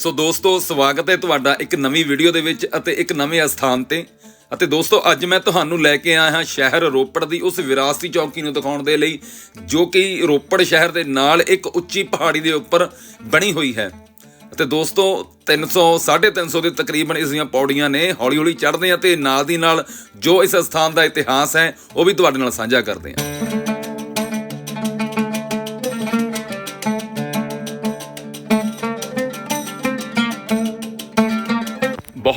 ਸੋ ਦੋਸਤੋ, ਸਵਾਗਤ ਹੈ ਤੁਹਾਡਾ ਇੱਕ ਨਵੀਂ ਵੀਡੀਓ ਦੇ ਵਿੱਚ ਅਤੇ ਇੱਕ ਨਵੇਂ ਸਥਾਨ ਤੇ। ਅਤੇ ਦੋਸਤੋ, ਅੱਜ ਮੈਂ ਤੁਹਾਨੂੰ ਲੈ ਕੇ ਆਇਆ ਹਾਂ ਸ਼ਹਿਰ ਰੋਪੜ ਦੀ ਉਸ ਵਿਰਾਸਤੀ ਚੌਕੀ ਨੂੰ ਦਿਖਾਉਣ ਦੇ ਲਈ, ਜੋ ਕਿ ਰੋਪੜ ਸ਼ਹਿਰ ਦੇ ਨਾਲ ਇੱਕ ਉੱਚੀ ਪਹਾੜੀ ਦੇ ਉੱਪਰ ਬਣੀ ਹੋਈ ਹੈ। ਅਤੇ ਦੋਸਤੋ 300 350 ਦੇ ਤਕਰੀਬਨ ਇਸ ਦੀਆਂ ਪੌੜੀਆਂ ਨੇ ਹੌਲੀ ਹੌਲੀ ਚੜ੍ਹਦੇ ਆ ਤੇ ਨਾਲ ਦੀ ਨਾਲ ਜੋ ਇਸ ਸਥਾਨ ਦਾ ਇਤਿਹਾਸ ਹੈ, ਉਹ ਵੀ ਤੁਹਾਡੇ ਨਾਲ ਸਾਂਝਾ ਕਰਦੇ ਹਾਂ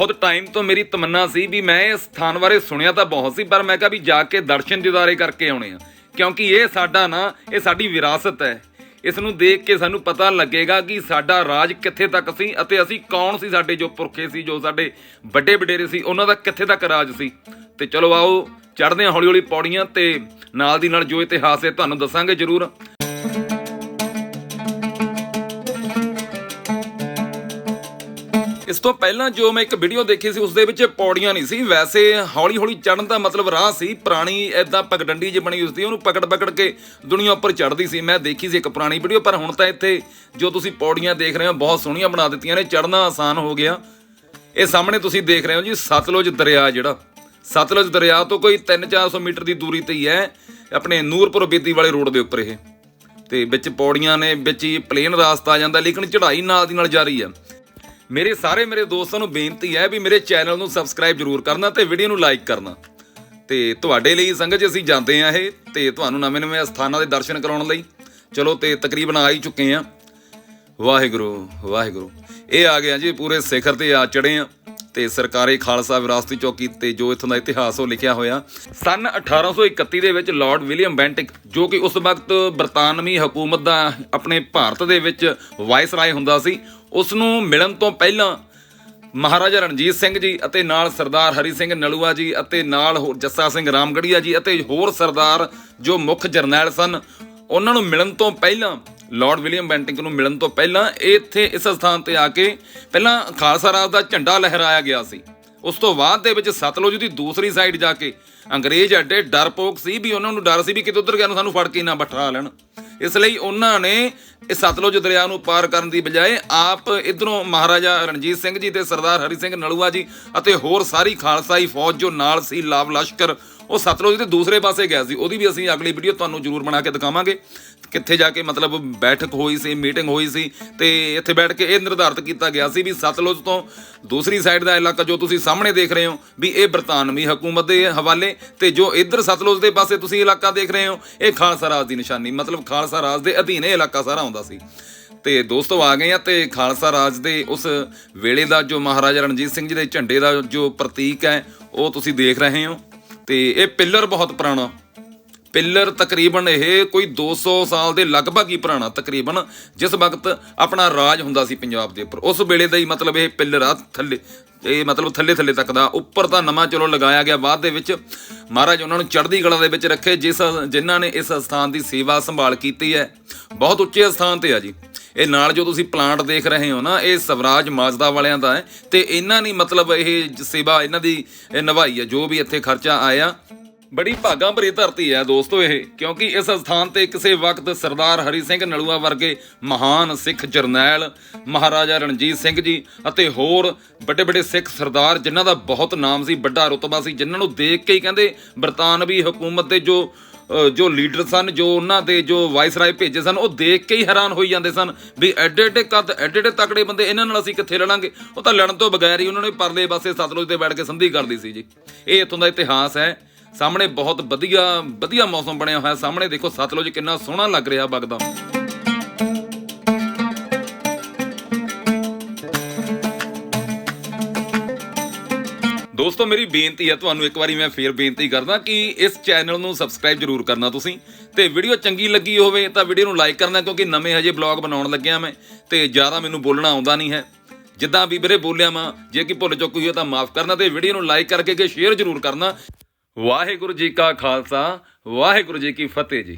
ਬਹੁਤ ਟਾਈਮ ਤੋਂ ਮੇਰੀ ਤਮੰਨਾ ਸੀ ਵੀ ਮੈਂ ਇਸ ਸਥਾਨ ਬਾਰੇ ਸੁਣਿਆ ਤਾਂ ਬਹੁਤ ਸੀ, ਪਰ ਮੈਂ ਕਿਹਾ ਵੀ ਜਾ ਕੇ ਦਰਸ਼ਨ ਦਿਦਾਰੇ ਕਰਕੇ ਆਉਣੇ ਆ। ਕਿਉਂਕਿ ਇਹ ਸਾਡਾ ਨਾ, ਇਹ ਸਾਡੀ ਵਿਰਾਸਤ ਹੈ। ਇਸ ਨੂੰ ਦੇਖ ਕੇ ਸਾਨੂੰ ਪਤਾ ਲੱਗੇਗਾ ਕਿ ਸਾਡਾ ਰਾਜ ਕਿੱਥੇ ਤੱਕ ਸੀ ਅਤੇ ਅਸੀਂ ਕੌਣ ਸੀ ਸਾਡੇ ਜੋ ਪੁਰਖੇ ਸੀ, ਜੋ ਸਾਡੇ ਵੱਡੇ ਵਡੇਰੇ ਸੀ, ਉਹਨਾਂ ਦਾ ਕਿੱਥੇ ਤੱਕ ਰਾਜ ਸੀ। ਤੇ ਚਲੋ ਆਓ, ਚੜ੍ਹਦੇ ਹਾਂ ਹੌਲੀ ਹੌਲੀ ਪੌੜੀਆਂ ਤੇ ਨਾਲ ਦੀ ਨਾਲ ਜੋ ਇਤਿਹਾਸ ਹੈ ਤੁਹਾਨੂੰ ਦੱਸਾਂਗੇ ਜ਼ਰੂਰ। ਇਸ ਤੋਂ ਪਹਿਲਾਂ ਜੋ ਮੈਂ ਇੱਕ ਵੀਡੀਓ ਦੇਖੀ ਸੀ ਉਸ ਦੇ ਵਿੱਚ ਪੌੜੀਆਂ ਨਹੀਂ ਸੀ। ਵੈਸੇ ਹੌਲੀ ਹੌਲੀ ਚੜਨ ਦਾ ਮਤਲਬ ਰਾਹ ਸੀ। ਪੁਰਾਣੀ ਐਦਾਂ ਪਗਡੰਡੀ ਜਿਹੀ ਬਣੀ ਹੋਈ ਸੀ ਉਹਨੂੰ ਪਕੜ ਪਕੜ ਕੇ ਦੁਨੀਆ ਉੱਪਰ ਚੜਦੀ ਸੀ। ਮੈਂ ਦੇਖੀ ਸੀ ਇੱਕ ਪੁਰਾਣੀ ਵੀਡੀਓ ਪਰ ਹੁਣ ਤਾਂ ਇੱਥੇ ਜੋ ਤੁਸੀਂ ਪੌੜੀਆਂ ਦੇਖ ਰਹੇ ਹੋ, ਬਹੁਤ ਸੋਹਣੀਆਂ ਬਣਾ ਦਿੱਤੀਆਂ ਨੇ। ਚੜਨਾ ਆਸਾਨ ਹੋ ਗਿਆ। ਇਹ ਸਾਹਮਣੇ ਤੁਸੀਂ ਦੇਖ ਰਹੇ ਹੋ ਜੀ, ਸਤਲੁਜ ਦਰਿਆ ਜਿਹੜਾ। ਸਤਲੁਜ ਦਰਿਆ ਤੋਂ ਕੋਈ 3-400 ਮੀਟਰ ਦੀ ਦੂਰੀ ਤੇ ਹੀ ਹੈ, ਆਪਣੇ ਨੂਰਪੁਰ ਬੇਦੀ ਵਾਲੇ ਰੋਡ ਦੇ ਉੱਪਰ ਇਹ। ਤੇ ਵਿੱਚ ਪੌੜੀਆਂ ਨੇ, ਵਿੱਚ ਹੀ ਪਲੇਨ ਰਾਸਤਾ ਆ ਜਾਂਦਾ, ਲੇਕਿਨ ਚੜ੍ਹਾਈ ਨਾਲ ਦੀ ਨਾਲ ਜਾਰੀ ਹੈ ਮੇਰੇ ਸਾਰੇ ਮੇਰੇ ਦੋਸਤਾਂ ਨੂੰ ਬੇਨਤੀ ਹੈ ਵੀ ਮੇਰੇ ਚੈਨਲ ਨੂੰ ਸਬਸਕ੍ਰਾਈਬ ਜ਼ਰੂਰ ਕਰਨਾ ਤੇ ਵੀਡੀਓ ਨੂੰ ਲਾਈਕ ਕਰਨਾ। ਤੇ ਤੁਹਾਡੇ ਲਈ ਸੰਗਤ ਜੀ ਅਸੀਂ ਜਾਂਦੇ ਆ ਇਹ ਤੇ ਤੁਹਾਨੂੰ ਨਵੇਂ ਨਵੇਂ ਸਥਾਨਾਂ ਦੇ ਦਰਸ਼ਨ ਕਰਾਉਣ ਲਈ। ਚਲੋ ਤੇ ਤਕਰੀਬਨ ਆ ਹੀ ਚੁੱਕੇ ਆ ਵਾਹਿਗੁਰੂ ਵਾਹਿਗੁਰੂ। ਇਹ ਆ ਗਿਆ ਜੀ, ਪੂਰੇ ਸਿਖਰ ਤੇ ਆ ਚੜੇ ਆ ਤੇ ਸਰਕਾਰੀ ਖਾਲਸਾ ਵਿਰਾਸਤੀ ਚੌਕੀ ਤੇ ਜੋ ਇਥੋਂ ਦਾ ਇਤਿਹਾਸ ਉਹ ਲਿਖਿਆ ਹੋਇਆ। ਸਨ 1831 ਦੇ ਵਿੱਚ ਲਾਰਡ ਵਿਲੀਅਮ ਬੈਂਟਿਕ, ਜੋ ਕਿ ਉਸ ਵਕਤ ਬਰਤਾਨਵੀ ਹਕੂਮਤ ਦਾ ਆਪਣੇ ਭਾਰਤ ਦੇ ਵਿੱਚ ਵਾਇਸ ਰਾਏ ਹੁੰਦਾ ਸੀ ਉਸ ਨੂੰ ਮਿਲਣ ਤੋਂ ਪਹਿਲਾਂ ਮਹਾਰਾਜਾ ਰਣਜੀਤ ਸਿੰਘ ਜੀ ਅਤੇ ਨਾਲ ਸਰਦਾਰ ਹਰੀ ਸਿੰਘ ਨਲੂਆ ਜੀ ਅਤੇ ਨਾਲ ਹੋਰ ਜੱਸਾ ਸਿੰਘ ਰਾਮਗੜੀਆ ਜੀ ਅਤੇ ਹੋਰ ਸਰਦਾਰ ਜੋ ਮੁੱਖ ਜਰਨੈਲ ਸਨ, ਉਹਨਾਂ ਨੂੰ ਮਿਲਣ ਤੋਂ ਪਹਿਲਾਂ ਲਾਰਡ ਵਿਲੀਅਮ ਬੈਂਟਿੰਗ ਨੂੰ ਮਿਲਣ ਤੋਂ ਪਹਿਲਾਂ ਇੱਥੇ ਇਸ ਸਥਾਨ ਤੇ ਆ ਕੇ ਪਹਿਲਾਂ ਖਾਲਸਾ ਰਾਜ ਦਾ ਝੰਡਾ ਲਹਿਰਾਇਆ ਗਿਆ ਸੀ। ਉਸ ਤੋਂ ਬਾਅਦ ਦੇ ਵਿੱਚ ਸਤਲੁਜ ਦੀ ਦੂਸਰੀ ਸਾਈਡ ਜਾ ਕੇ ਅੰਗਰੇਜ਼ ਐਡੇ ਡਰਪੋਕ ਸੀ ਵੀ ਉਹਨਾਂ ਨੂੰ ਡਰ ਸੀ ਵੀ ਕਿਤੇ ਉਧਰ ਗਿਆ ਨੂੰ ਸਾਨੂੰ ਫੜ ਕੇ ਨਾ ਬਿਠਾ ਲੈਣ। ਇਸ ਲਈ ਉਹਨਾਂ ਨੇ ਇਹ ਸਤਲੁਜ ਦਰਿਆ ਨੂੰ ਪਾਰ ਕਰਨ ਦੀ ਬਜਾਏ ਆਪ ਇਧਰੋਂ ਮਹਾਰਾਜਾ ਰਣਜੀਤ ਸਿੰਘ ਜੀ ਤੇ ਸਰਦਾਰ ਹਰੀ ਸਿੰਘ ਨਲੂਆ ਜੀ ਅਤੇ ਹੋਰ ਸਾਰੀ ਖਾਲਸਾਈ ਫੌਜ ਜੋ ਨਾਲ ਸੀ ਲਾਵ ਲਸ਼ਕਰ ਉਹ ਸਤਲੁਜ ਦੇ ਦੂਸਰੇ ਪਾਸੇ ਗਿਆ ਸੀ। ਉਹਦੀ ਵੀ ਅਸੀਂ ਅਗਲੀ ਵੀਡੀਓ ਤੁਹਾਨੂੰ ਜ਼ਰੂਰ ਬਣਾ ਕੇ ਦਿਖਾਵਾਂਗੇ। ਕਿੱਥੇ ਜਾ ਕੇ ਮਤਲਬ ਬੈਠਕ ਹੋਈ ਸੀ ਮੀਟਿੰਗ ਹੋਈ ਸੀ ਤੇ ਇੱਥੇ ਬੈਠ ਕੇ ਇਹ ਨਿਰਧਾਰਤ ਕੀਤਾ ਗਿਆ ਸੀ ਵੀ ਸਤਲੁਜ ਤੋਂ ਦੂਸਰੀ ਸਾਈਡ ਦਾ ਇਲਾਕਾ ਜੋ ਤੁਸੀਂ ਸਾਹਮਣੇ ਦੇਖ ਰਹੇ ਹੋ, ਵੀ ਇਹ ਬਰਤਾਨਵੀ ਹਕੂਮਤ ਦੇ ਹਵਾਲੇ ਤੇ ਜੋ ਇੱਧਰ ਸਤਲੁਜ ਦੇ ਪਾਸੇ ਤੁਸੀਂ ਇਲਾਕਾ ਦੇਖ ਰਹੇ ਹੋ, ਇਹ ਖਾਲਸਾ ਰਾਜ ਦੀ ਨਿਸ਼ਾਨੀ, ਮਤਲਬ ਖਾਲਸਾ ਰਾਜ ਦੇ ਅਧੀਨ ਇਹ ਇਲਾਕਾ ਸਾਰਾ ਆਉਂਦਾ ਸੀ। ਤੇ ਦੋਸਤੋ ਆ ਗਏ ਆ ਤੇ ਖਾਲਸਾ ਰਾਜ ਦੇ ਉਸ ਵੇਲੇ ਦਾ ਜੋ ਮਹਾਰਾਜਾ ਰਣਜੀਤ ਸਿੰਘ ਜੀ ਦੇ ਝੰਡੇ ਦਾ ਜੋ ਪ੍ਰਤੀਕ ਹੈ, ਉਹ ਤੁਸੀਂ ਦੇਖ ਰਹੇ ਹੋ। ਤੇ ਇਹ ਪਿੱਲਰ ਬਹੁਤ ਪੁਰਾਣਾ। ਪਿੱਲਰ ਤਕਰੀਬਨ ਇਹ ਕੋਈ 200 ਸਾਲ ਦੇ ਲਗਭਗ ਹੀ ਪੁਰਾਣਾ ਤਕਰੀਬਨ, ਜਿਸ ਵਕਤ ਆਪਣਾ ਰਾਜ ਹੁੰਦਾ ਸੀ ਪੰਜਾਬ ਦੇ ਉੱਪਰ। ਉਸ ਵੇਲੇ ਦਾ ਹੀ ਮਤਲਬ ਇਹ ਪਿੱਲਰ ਆ, ਥੱਲੇ, ਇਹ ਮਤਲਬ ਥੱਲੇ ਥੱਲੇ ਤੱਕ ਦਾ। ਉੱਪਰ ਤਾਂ ਨਵਾਂ ਚਲੋ ਲਗਾਇਆ ਗਿਆ, ਬਾਅਦ ਦੇ ਵਿੱਚ ਮਹਾਰਾਜ ਉਹਨਾਂ ਨੂੰ ਚੜ੍ਹਦੀ ਕਲਾ ਦੇ ਵਿੱਚ ਰੱਖੇ, ਜਿਸ ਜਿਨ੍ਹਾਂ ਨੇ ਇਸ ਸਥਾਨ ਦੀ ਸੇਵਾ ਸੰਭਾਲ ਕੀਤੀ ਹੈ। ਬਹੁਤ ਉੱਚੇ ਸਥਾਨ ਤੇ ਆ ਜੀ। ਇਹ ਨਾਲ ਜੋ ਤੁਸੀਂ ਪਲਾਂਟ ਦੇਖ ਰਹੇ ਹੋ ਨਾ, ਇਹ ਸਵਰਾਜ ਮਾਜਦਾ ਵਾਲਿਆਂ ਦਾ ਹੈ ਤੇ ਇਹਨਾਂ ਨੇ ਮਤਲਬ ਇਹ ਸੇਵਾ ਇਹਨਾਂ ਦੀ ਨਿਭਾਈ ਹੈ, ਜੋ ਵੀ ਇੱਥੇ ਖਰਚਾ ਆਇਆ। ਬੜੀ ਭਾਗਾਂ ਭਰੀ ਧਰਤੀ ਹੈ ਦੋਸਤੋ ਇਹ, ਕਿਉਂਕਿ ਇਸ ਸਥਾਨ ਤੇ ਕਿਸੇ ਵਕਤ ਸਰਦਾਰ ਹਰੀ ਸਿੰਘ ਨਲੂਆ ਵਰਗੇ ਮਹਾਨ ਸਿੱਖ ਜਰਨੈਲ, ਮਹਾਰਾਜਾ ਰਣਜੀਤ ਸਿੰਘ ਜੀ ਅਤੇ ਹੋਰ ਵੱਡੇ ਵੱਡੇ ਸਿੱਖ ਸਰਦਾਰ, ਜਿਨ੍ਹਾਂ ਦਾ ਬਹੁਤ ਨਾਮ ਸੀ, ਵੱਡਾ ਰੁਤਬਾ ਸੀ, ਜਿਨ੍ਹਾਂ ਨੂੰ ਦੇਖ ਕੇ ਹੀ ਕਹਿੰਦੇ, ਬਰਤਾਨਵੀ ਹਕੂਮਤ ਦੇ ਜੋ ਜੋ ਲੀਡਰ ਸਨ, ਜੋ ਉਹਨਾਂ ਦੇ ਜੋ ਵਾਇਸਰਾਏ ਭੇਜੇ ਸਨ, ਉਹ ਦੇਖ ਕੇ ਹੀ ਹੈਰਾਨ ਹੋਈ ਜਾਂਦੇ ਸਨ ਵੀ ਐਡੇ ਐਡੇ ਕੱਦ, ਐਡੇ ਐਡੇ ਤਕੜੇ ਬੰਦੇ ਇਹਨਾਂ ਨਾਲ ਅਸੀਂ ਕਿੱਥੇ ਲੜਾਂਗੇ? ਉਹ ਤਾਂ ਲੜਨ ਤੋਂ ਬਗੈਰ ਹੀ ਉਹਨਾਂ ਨੇ ਪਰਲੇ ਪਾਸੇ ਸਤਲੁਜ ਤੇ ਬੈਠ ਕੇ ਸੰਧੀ ਕਰਦੀ ਸੀ ਜੀ। ਇਹ ਇਥੋਂ ਦਾ ਇਤਿਹਾਸ ਹੈ। ਸਾਹਮਣੇ ਬਹੁਤ ਵਧੀਆ ਵਧੀਆ ਮੌਸਮ ਬਣਿਆ ਹੋਇਆ। ਸਾਹਮਣੇ ਦੇਖੋ ਸਤਲੁਜ ਕਿੰਨਾ ਸੋਹਣਾ ਲੱਗ ਰਿਹਾ ਵਗਦਾ ਦੋਸਤੋ, ਮੇਰੀ ਬੇਨਤੀ ਹੈ, ਤੁਹਾਨੂੰ ਇੱਕ ਵਾਰੀ ਮੈਂ ਫੇਰ ਬੇਨਤੀ ਕਰਦਾ ਕਿ ਇਸ ਚੈਨਲ ਨੂੰ ਸਬਸਕ੍ਰਾਈਬ ਜ਼ਰੂਰ ਕਰਨਾ ਤੁਸੀਂ ਤੇ ਵੀਡੀਓ ਚੰਗੀ ਲੱਗੀ ਹੋਵੇ ਤਾਂ ਵੀਡੀਓ ਨੂੰ ਲਾਈਕ ਕਰਨਾ ਕਿਉਂਕਿ ਨਵੇਂ ਹਜੇ ਬਲੌਗ ਬਣਾਉਣ ਲੱਗਿਆ ਮੈਂ ਤੇ ਜ਼ਿਆਦਾ ਮੈਨੂੰ ਬੋਲਣਾ ਆਉਂਦਾ ਨਹੀਂ ਹੈ। ਜਿੱਦਾਂ ਵੀ ਵੀਰੇ ਬੋਲਿਆ ਮੈਂ ਜੇ ਕਿ ਭੁੱਲ ਚੁੱਕੀ ਹੋਈ ਤਾਂ ਮਾਫ ਕਰਨਾ ਤੇ ਵੀਡੀਓ ਨੂੰ ਲਾਈਕ ਕਰਕੇ ਕਿ ਸ਼ੇਅਰ ਜ਼ਰੂਰ ਕਰਨਾ। ਵਾਹਿਗੁਰੂ ਜੀ ਕਾ ਖਾਲਸਾ, ਵਾਹਿਗੁਰੂ ਜੀ ਕੀ ਫਤਿਹ ਜੀ।